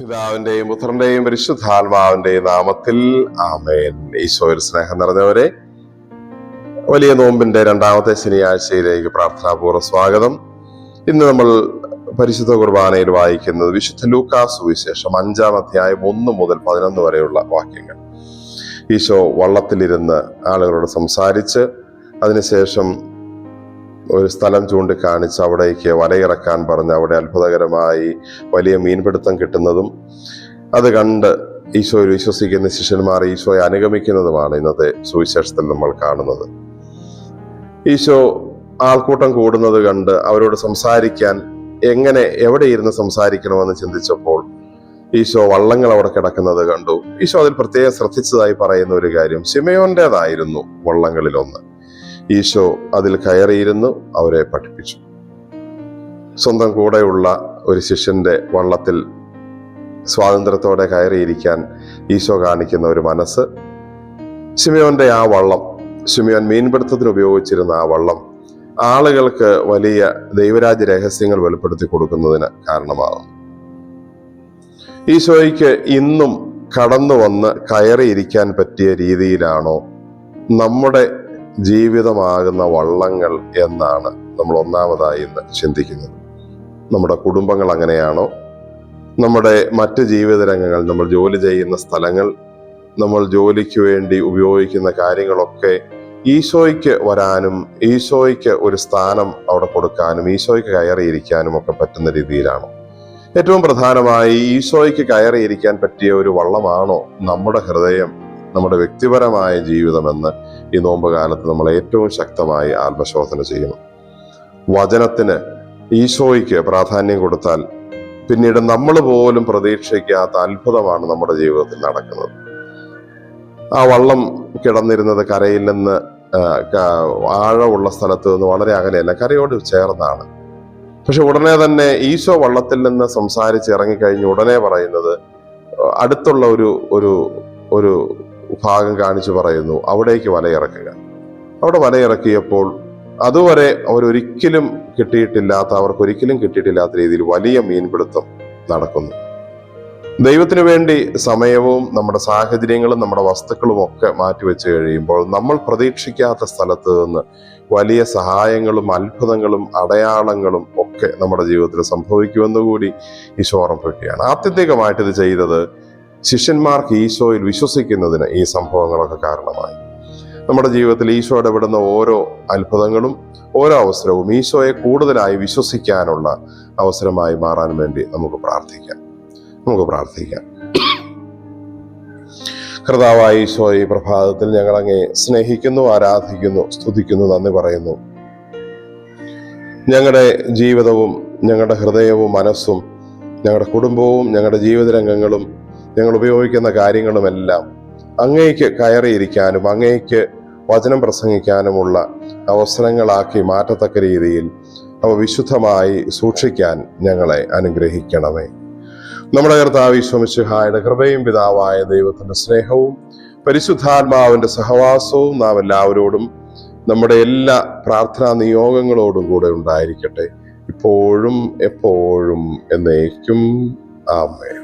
പിതാവിന്റെയും പുത്രന്റെയും പരിശുദ്ധാത്മാവിന്റെയും നാമത്തിൽ ആമേൻ. ഈശോയിൽ സ്നേഹം നിറഞ്ഞവരെ വലിയ നോമ്പിന്റെ രണ്ടാമത്തെ ശനിയാഴ്ചയിലേക്ക് പ്രാർത്ഥനാപൂർവ സ്വാഗതം. ഇന്ന് നമ്മൾ പരിശുദ്ധ കുർബാനയിൽ വായിക്കുന്നത് വിശുദ്ധ ലൂക്കാസ് സുവിശേഷം അഞ്ചാം അധ്യായം ഒന്ന് മുതൽ പതിനൊന്ന് വരെയുള്ള വാക്യങ്ങൾ. ഈശോ വള്ളത്തിലിരുന്ന് ആളുകളോട് സംസാരിച്ച് അതിനുശേഷം ഒരു സ്ഥലം ചൂണ്ടിക്കാണിച്ച് അവിടേക്ക് വലയിറക്കാൻ പറഞ്ഞ് അവിടെ അത്ഭുതകരമായി വലിയ മീൻപിടുത്തം കിട്ടുന്നതും അത് കണ്ട് ഈശോയിൽ വിശ്വസിക്കുന്ന ശിഷ്യന്മാർ ഈശോയെ അനുഗമിക്കുന്നതുമാണ് ഇന്നത്തെ സുവിശേഷത്തിൽ നമ്മൾ കാണുന്നത്. ഈശോ ആൾക്കൂട്ടം കൂടുന്നത് കണ്ട് അവരോട് സംസാരിക്കാൻ എങ്ങനെ എവിടെ ഇരുന്ന് സംസാരിക്കണമെന്ന് ചിന്തിച്ചപ്പോൾ ഈശോ വള്ളങ്ങൾ അവിടെ കിടക്കുന്നത് കണ്ടു. ഈശോ അതിൽ പ്രത്യേകം ശ്രദ്ധിച്ചതായി പറയുന്ന ഒരു കാര്യം ശിമയോന്റേതായിരുന്നു വള്ളങ്ങളിലൊന്ന്. ഈശോ അതിൽ കയറിയിരുന്നു അവരെ പഠിപ്പിച്ചു. സ്വന്തം കൂടെയുള്ള ഒരു ശിഷ്യന്റെ വള്ളത്തിൽ സ്വാതന്ത്ര്യത്തോടെ കയറിയിരിക്കാൻ ഈശോ കാണിക്കുന്ന ഒരു മനസ്സ്. ശിമയോന്റെ ആ വള്ളം ഷിമിയോൻ മീൻപിടുത്തത്തിന് ഉപയോഗിച്ചിരുന്ന ആ വള്ളം ആളുകൾക്ക് വലിയ ദൈവരാജ്യ രഹസ്യങ്ങൾ വെളിപ്പെടുത്തി കൊടുക്കുന്നതിന് കാരണമാകും ഈശോയ്ക്ക് ഇന്നും കടന്നു വന്ന് കയറിയിരിക്കാൻ പറ്റിയ രീതിയിലാണോ നമ്മുടെ ജീവിതമാകുന്ന വള്ളങ്ങൾ എന്നാണ് നമ്മൾ ഒന്നാമതായി ഇന്ന് ചിന്തിക്കുന്നത്. നമ്മുടെ കുടുംബങ്ങൾ അങ്ങനെയാണോ? നമ്മുടെ മറ്റ് ജീവിത രംഗങ്ങൾ നമ്മൾ ജോലി ചെയ്യുന്ന സ്ഥലങ്ങൾ നമ്മൾ ജോലിക്ക് വേണ്ടി ഉപയോഗിക്കുന്ന കാര്യങ്ങളൊക്കെ ഈശോയ്ക്ക് വരാനും ഈശോയ്ക്ക് ഒരു സ്ഥാനം അവിടെ കൊടുക്കാനും ഈശോയ്ക്ക് കയറിയിരിക്കാനും ഒക്കെ പറ്റുന്ന രീതിയിലാണോ. ഏറ്റവും പ്രധാനമായി ഈശോയ്ക്ക് കയറിയിരിക്കാൻ പറ്റിയ ഒരു വള്ളമാണോ നമ്മുടെ ഹൃദയം നമ്മുടെ വ്യക്തിപരമായ ജീവിതമെന്ന് ഈ നോമ്പ് കാലത്ത് നമ്മൾ ഏറ്റവും ശക്തമായി ആത്മശോധന ചെയ്യണം. വചനത്തിന് ഈശോയ്ക്ക് പ്രാധാന്യം കൊടുത്താൽ പിന്നീട് നമ്മൾ പോലും പ്രതീക്ഷിക്കാത്ത അത്ഭുതമാണ് നമ്മുടെ ജീവിതത്തിൽ നടക്കുന്നത്. ആ വള്ളം കിടന്നിരുന്നത് കരയിൽ നിന്ന് ആഴമുള്ള സ്ഥലത്ത് നിന്ന് വളരെ അകലെയല്ല കരയോട് ചേർന്നാണ്. പക്ഷെ ഉടനെ തന്നെ ഈശോ വള്ളത്തിൽ നിന്ന് സംസാരിച്ച് ഇറങ്ങിക്കഴിഞ്ഞ് ഉടനെ പറയുന്നത് അടുത്തുള്ള ഒരു ഒരു ഒരു ഭാഗം കാണിച്ചു പറയുന്നു അവിടേക്ക് വലയിറക്കുക. അവിടെ വലയിറക്കിയപ്പോൾ അതുവരെ അവരൊരിക്കലും കിട്ടിയിട്ടില്ലാത്ത അവർക്ക് ഒരിക്കലും കിട്ടിയിട്ടില്ലാത്ത രീതിയിൽ വലിയ മീൻപിടുത്തം നടക്കുന്നു. ദൈവത്തിനു വേണ്ടി സമയവും നമ്മുടെ സാഹചര്യങ്ങളും നമ്മുടെ വസ്തുക്കളും ഒക്കെ മാറ്റിവെച്ച് കഴിയുമ്പോൾ നമ്മൾ പ്രതീക്ഷിക്കാത്ത സ്ഥലത്ത് നിന്ന് വലിയ സഹായങ്ങളും അത്ഭുതങ്ങളും അടയാളങ്ങളും ഒക്കെ നമ്മുടെ ജീവിതത്തിൽ സംഭവിക്കുമെന്ന് കൂടി ഈശോ ഓർമ്മപ്പെടുകയാണ് ആത്യന്തികമായിട്ട് ഇത് ചെയ്തത് ശിഷ്യന്മാർക്ക് ഈശോയിൽ വിശ്വസിക്കുന്നതിന് ഈ സംഭവങ്ങളൊക്കെ കാരണമായി. നമ്മുടെ ജീവിതത്തിൽ ഈശോ ഇടപെടുന്ന ഓരോ അത്ഭുതങ്ങളും ഓരോ അവസരവും ഈശോയെ കൂടുതലായി വിശ്വസിക്കാനുള്ള അവസരമായി മാറാൻ വേണ്ടി നമുക്ക് പ്രാർത്ഥിക്കാം. നമുക്ക് പ്രാർത്ഥിക്കാം. കർത്താവായ ഈശോ ഈ പ്രഭാതത്തിൽ ഞങ്ങൾ അങ്ങേ സ്നേഹിക്കുന്നു ആരാധിക്കുന്നു സ്തുതിക്കുന്നു നന്ദി പറയുന്നു. ഞങ്ങളുടെ ജീവിതവും ഞങ്ങളുടെ ഹൃദയവും മനസ്സും ഞങ്ങളുടെ കുടുംബവും ഞങ്ങളുടെ ജീവിത രംഗങ്ങളും ഞങ്ങൾ ഉപയോഗിക്കുന്ന കാര്യങ്ങളുമെല്ലാം അങ്ങേക്ക് കയറിയിരിക്കാനും അങ്ങേക്ക് വചനം പ്രസംഗിക്കാനുമുള്ള അവസരങ്ങളാക്കി മാറ്റത്തക്ക രീതിയിൽ അവ വിശുദ്ധമായി സൂക്ഷിക്കാൻ ഞങ്ങളെ അനുഗ്രഹിക്കണമേ. നമ്മുടെ കർത്താവ് ഈശ്വമിശുഹായുടെ കൃപയും പിതാവായ ദൈവത്തിന്റെ സ്നേഹവും പരിശുദ്ധാത്മാവിന്റെ സഹവാസവും നാം എല്ലാവരോടും നമ്മുടെ എല്ലാ പ്രാർത്ഥനാ നിയോഗങ്ങളോടും കൂടെ ഉണ്ടായിരിക്കട്ടെ. ഇപ്പോഴും എപ്പോഴും എന്നേക്കും. ആമേ